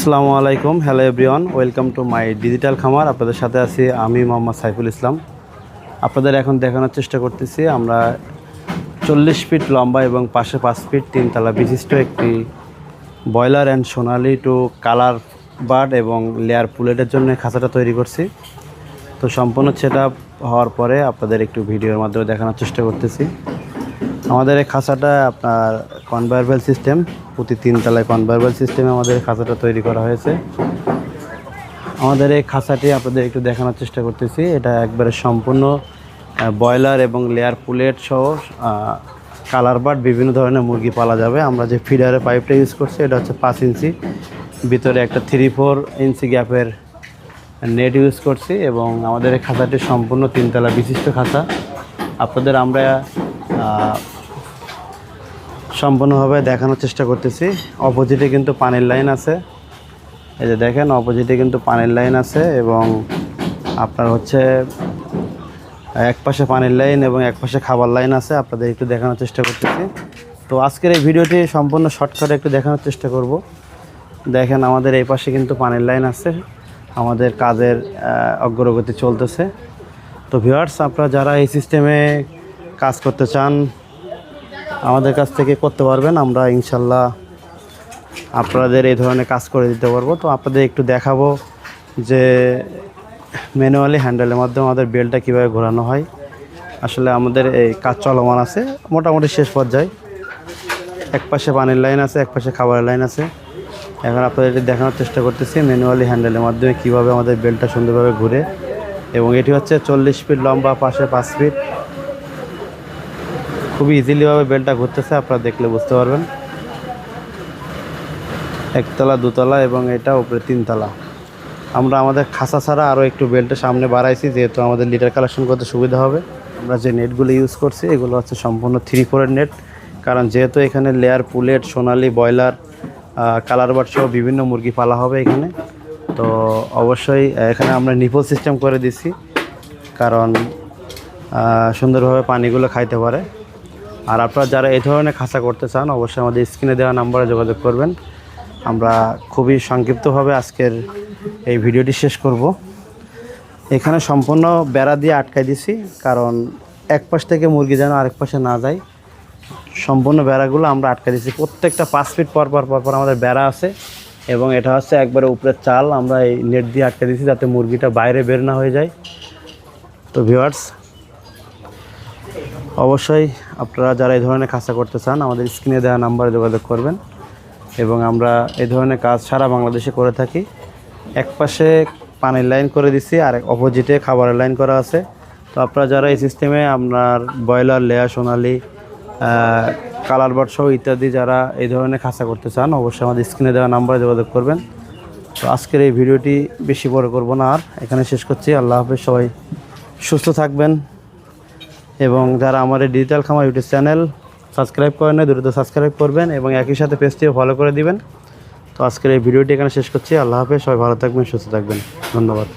আসসালামু আলাইকুম। Hello everyone welcome to my digital খামার। আপনাদের সাথে আছি আমি মোহাম্মদ সাইফুল ইসলাম। আপনাদের এখন দেখানোর চেষ্টা করতেছি, আমরা চল্লিশ ফিট লম্বা এবং পাশে পাঁচ ফিট তিনতলা বিশিষ্ট একটি broiler and Sonali to colour bird এবং লেয়ার পুলেটের জন্য খাঁচাটা তৈরি করছি। তো সম্পূর্ণ সেট হওয়ার পরে আপনাদের একটু ভিডিওর মাধ্যমে দেখানোর চেষ্টা করতেছি। আমাদের এই খাঁচাটা আপনার কনভারবেল সিস্টেম প্রতি তিন তলায় কনভারবেল সিস্টেমে আমাদের খাঁচাটা তৈরি করা হয়েছে। আমাদের এই খাঁচাটি আপনাদের একটু দেখানোর চেষ্টা করতেছি। এটা একবারে সম্পূর্ণ ব্রয়লার এবং লেয়ার পুলেট সহ কালার বার্ড বিভিন্ন ধরনের মুরগি পালা যাবে। আমরা যে ফিডারের পাইপটা ইউজ করছি, এটা হচ্ছে পাঁচ ইঞ্চি। ভিতরে একটা থ্রি ফোর ইঞ্চি গ্যাপের নেট ইউজ করছি এবং আমাদের এই খাঁচাটি সম্পূর্ণ তিনতলা বিশিষ্ট খাঁচা। আপনাদের আমরা সম্পূর্ণভাবে দেখানোর চেষ্টা করতেছি। অপোজিটে কিন্তু পানির লাইন আছে। এই যে দেখেন, অপোজিটে কিন্তু পানির লাইন আছে এবং আপনার হচ্ছে এক পাশে পানির লাইন এবং এক পাশে খাবার লাইন আছে। আপনাদের একটু দেখানোর চেষ্টা করতেছি। তো আজকের এই ভিডিওটি সম্পূর্ণ শর্টকাটে একটু দেখানোর চেষ্টা করব। দেখেন, আমাদের এই পাশে কিন্তু পানির লাইন আছে। আমাদের কাজের অগ্রগতি চলতেছে। তো ভিউয়ার্স, আপনারা যারা এই সিস্টেমে কাজ করতে চান আমাদের কাছ থেকে করতে পারবেন। আমরা ইনশাল্লাহ আপনাদের এই ধরনের কাজ করে দিতে পারব। তো আপনাদের একটু দেখাবো যে ম্যানুয়ালি হ্যান্ডেলের মাধ্যমে আমাদের বেলটা কীভাবে ঘোরানো হয়। আসলে আমাদের এই কাজ চলমান আছে, মোটামুটি শেষ পর্যায়ে। এক পাশে পানির লাইন আছে, এক পাশে খাবারের লাইন আছে। এখন আপনাদের দেখানোর চেষ্টা করতেছি ম্যানুয়ালি হ্যান্ডেলের মাধ্যমে কীভাবে আমাদের বেলটা সুন্দরভাবে ঘুরে। এবং এটি হচ্ছে চল্লিশ ফিট লম্বা, পাশে পাঁচ ফিট। খুবই ইজিলিভাবে বেলটা ঘুরতেছে, আপনারা দেখলে বুঝতে পারবেন। একতলা, দুতলা এবং এটা উপরে তিনতলা। আমরা আমাদের খাসা ছাড়া আরও একটু বেল্টটা সামনে বাড়াইছি, যেহেতু আমাদের লিটার কালেকশন করতে সুবিধা হবে। আমরা যে নেটগুলো ইউজ করছি, এগুলো হচ্ছে সম্পূর্ণ থ্রি ফোরের নেট কারণ যেহেতু এখানে layer pullet Sonali, broiler colour bird সহ বিভিন্ন মুরগি পালা হবে এখানে। তো অবশ্যই এখানে আমরা নিপল সিস্টেম করে দিছি, কারণ সুন্দরভাবে পানিগুলো খাইতে পারে। আর আপনারা যারা এই ধরনের খাঁচা করতে চান, অবশ্যই আমাদের স্ক্রিনে দেওয়া নাম্বারে যোগাযোগ করবেন। আমরা খুবই সংক্ষিপ্তভাবে আজকের এই ভিডিওটি শেষ করব। এখানে সম্পূর্ণ বেড়া দিয়ে আটকাই দিছি, কারণ এক পাশ থেকে মুরগি যেন আরেক পাশে না যায়, সম্পূর্ণ বেড়াগুলো আমরা আটকে দিচ্ছি প্রত্যেকটা পাঁচ ফিট পর পর পর পর আমাদের বেড়া আছে, এবং এটা হচ্ছে একবারে উপরের চাল। আমরা এই নেট দিয়ে আটকে দিচ্ছি যাতে মুরগিটা বাইরে বের না হয়ে যায়। তো ভিউয়ার্স অবশ্যই আপনারা যারা এই ধরনের কাজটা করতে চান, আমাদের স্ক্রিনে দেওয়া নাম্বারে যোগাযোগ করবেন এবং আমরা এই ধরনের কাজ সারা বাংলাদেশে করে থাকি। এক পাশে পানির লাইন করে দিছি, আর অপোজিটে খাবারের লাইন করা আছে। তো আপনারা যারা এই সিস্টেমে আপনার ব্রয়লার, লেয়া, সোনালি কালার বার্ড সহ ইত্যাদি যারা এই ধরনের খাঁচা করতে চান, অবশ্যই আমাদের স্ক্রিনে দেওয়া নাম্বারে যোগাযোগ করবেন। তো আজকের এই ভিডিওটি বেশি বড় করব না আর, এখানে শেষ করছি। আল্লাহ হাফেজ, সবাই সুস্থ থাকবেন। এবং যারা আমার এই ডিজিটাল খামার ইউটিউব চ্যানেল সাবস্ক্রাইব করেন না দ্রুত সাবস্ক্রাইব করবেন এবং একই সাথে পেজটিও ফলো করে দিবেন। তো আজকের এই ভিডিওটি এখানে শেষ করছি। আল্লাহ হাফেজ, সবাই ভালো থাকবেন, সুস্থ থাকবেন। ধন্যবাদ।